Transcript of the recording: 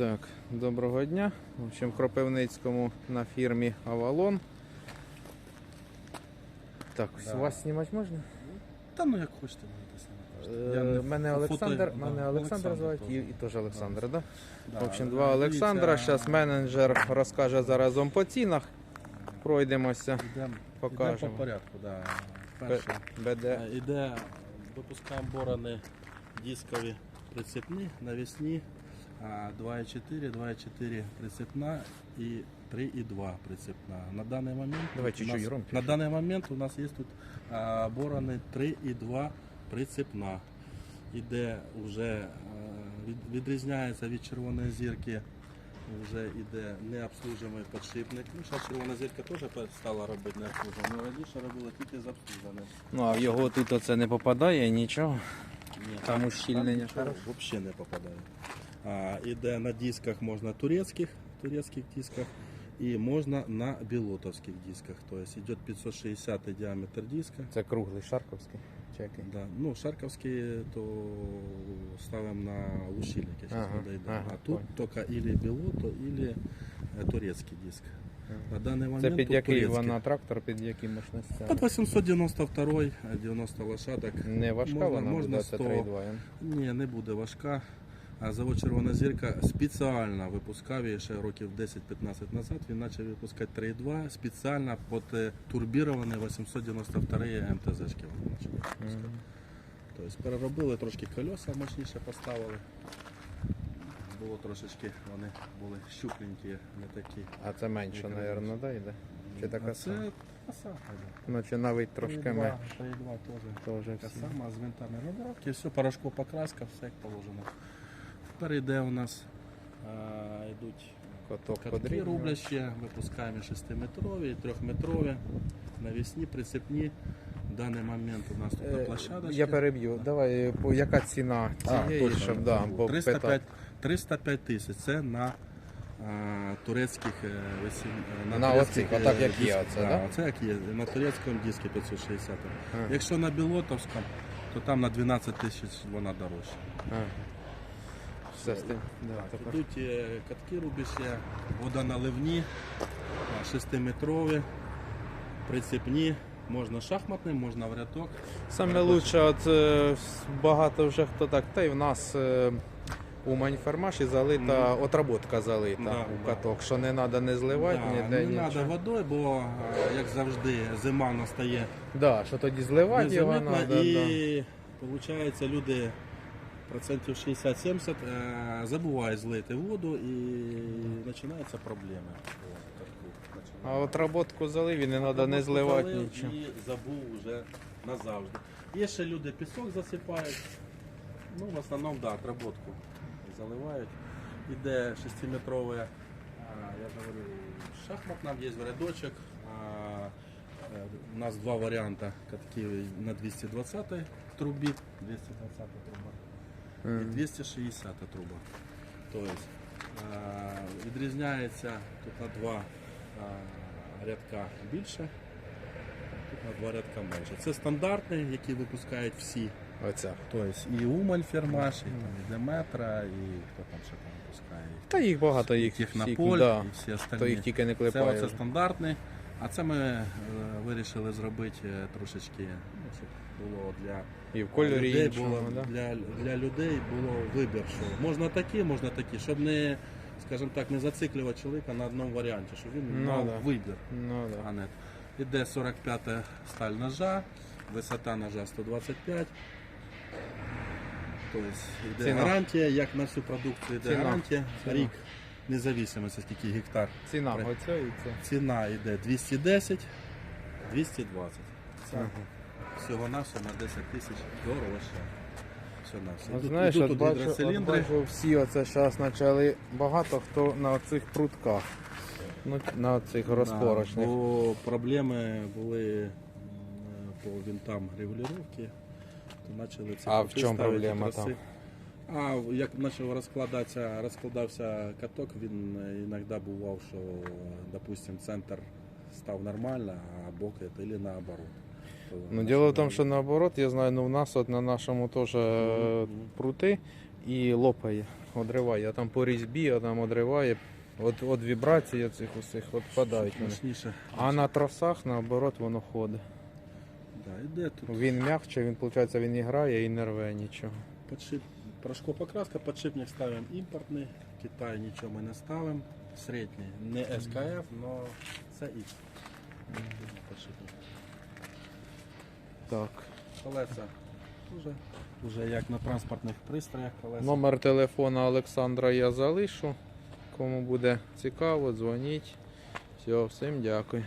Так, доброго дня. В общем, в Кропивницькому на фірмі Авалон. Так, Да. вас знімати можна? Та ну як хочете, можете самі Е, мене Олександр, да, мене Олександр звати і, теж. і теж Олександр, да? Да, В общем, два Олександра. Зараз менеджер розкаже заразом по цінах. Пройдемося. Покажемо. по порядку. Да. Перше, е, іде, випускаємо борони дискові прицепні, навісні, 2,4, 2,4 прицепна і 3,2 прицепна. На даний момент Давай у чуть-чуть нас, громче. на даний момент у нас є тут а, борони 3,2 прицепна. Іде вже е, від, відрізняється від червоної зірки. Вже йде необслужений підшипник. Ну, зараз червона зірка теж стала робити необслужений. Раніше робили тільки з обслуженим. Ну а в його тут оце не попадає нічого. Ні, Там ущільнення взагалі не попадає. А, іде на дисках можна турецьких, турецьких дисках і можна на білотовських дисках. Тобто йде 560 діаметр диска. Це круглий шарковський. Чекай. Да. Ну, шарковські то ставимо на лущильники, зараз Ага, подойдемо. ага, а тут тільки ілі білото, ілі е, турецький диск. На даний момент Це під який вона трактор, під які мощності? Під 892, 90 лошадок. Не важка Можна- вона можна буде, 100. 3,2. Ні, не буде важка. Завод Червона зірка спеціально випускав її ще років 10-15 назад. Він почав випускати 3.2 спеціально під турбіровані 892 МТЗ-шки. вони почали випускати. Тобто переробили трошки колеса мощніше поставили. Було трошечки, вони були щупленькі, не такі. А це менше, мабуть, да, йде? Чи така а це така сама. Ну, чи навіть трошки менше. 3.2 теж. Така сама з винтами розробки, все, порошкова покраска, все як положено. Тепер йде у нас йдуть катки подрібний. рублящі, випускаємо 6-метрові, 3-метрові, навісні, прицепні. В даний момент у нас тут Е, площадочки. Я переб'ю. Давай, яка ціна А, цієї, точно, щоб да, бо 305, 305 тисяч. Це на а, турецьких е, е, На турецьких, оцих, отак, як є оце, да? Оце як є. На турецькому диску 560. А. Якщо на білотовському, то там на 12 тисяч вона дорожча. Ага. Все, стій. Да, Так, тепер. Ідуть е, катки рубіші, водоналивні, 6-метрові, прицепні, можна шахматним, можна в рядок. Саме лучше, от е, багато вже хто так, та й в нас е, у маньфермаші залита, отработка залита Да, у да. каток, що не треба не зливати, Да, ніде не треба водою, бо, е, як завжди, зима настає Да, що тоді зливати його треба. і виходить, люди процентів 60-70 е, забувають злити воду і починаються проблеми. А починають. отработку залив і не треба не зливати залив нічого. І забув вже назавжди. Є ще люди пісок засипають. Ну, в основному, да, отработку заливають. Іде 6-метрове, я говорю, шахмат нам є в рядочок. Е, у нас два варіанти катки на 220 трубі, 220 труба і Мгм. 260 труба. Тобто, відрізняється тут на два рядка більше, тут на два рядка менше. Це стандартний, який випускають всі. Оця. Тобто і Умаль фірмаш, і, там, і Деметра, і хто там ще там випускає. Та їх багато, їх Технополь всіх, да. і всі остальні. Хто їх тільки не Це клепає. оце стандартний. А це ми е, вирішили зробити е, трошечки, ну, щоб було для І в кольорі людей іншому, було, да? для, для людей було вибір, що можна такі, можна такі, щоб не, скажімо так, не зациклювати чоловіка на одному варіанті, щоб він Ну, мав да. вибір. Ну, да. А не іде 45 та сталь ножа, висота ножа 125. Тобто йде Ціна. гарантія, як на всю продукцію йде Ціна. гарантія. Ціна. Рік независимості, скільки гектар. Ціна При- оця і це. Ціна йде 210, 220. Ага. всього на все на 10 тисяч дорожче. На все. Знаєш, от тут бачу, от бачу, всі оце зараз почали, багато хто на цих прутках, ну, на цих розпорочних. Да, бо проблеми були по винтам регулювання. То почали ці А в чому проблема траси. А як почав розкладатися, розкладався каток, він іноді бував, що, допустим, центр став нормально, а боки або наоборот. Ну, діло в тому, що наоборот, я знаю, ну в нас от на нашому теж е, прути, і лопає, одриває. А там по різьбі, а там одриває. От, от вібрації цих усіх відпадають вони. Мощніше. А на тросах, наоборот, воно ходить. Да, іде тут Він м'якче, він, виходить, він і грає і не рве нічого. Подшип, порошкопокраска, подшипник ставимо імпортний. В Китаї нічого ми не ставимо. Середній. Не СКФ, але це X. Подшипник. Так. Колеса вже, вже як на транспортних пристроях колеса. Номер телефона Олександра я залишу. Кому буде цікаво, дзвоніть. Все, всім дякую.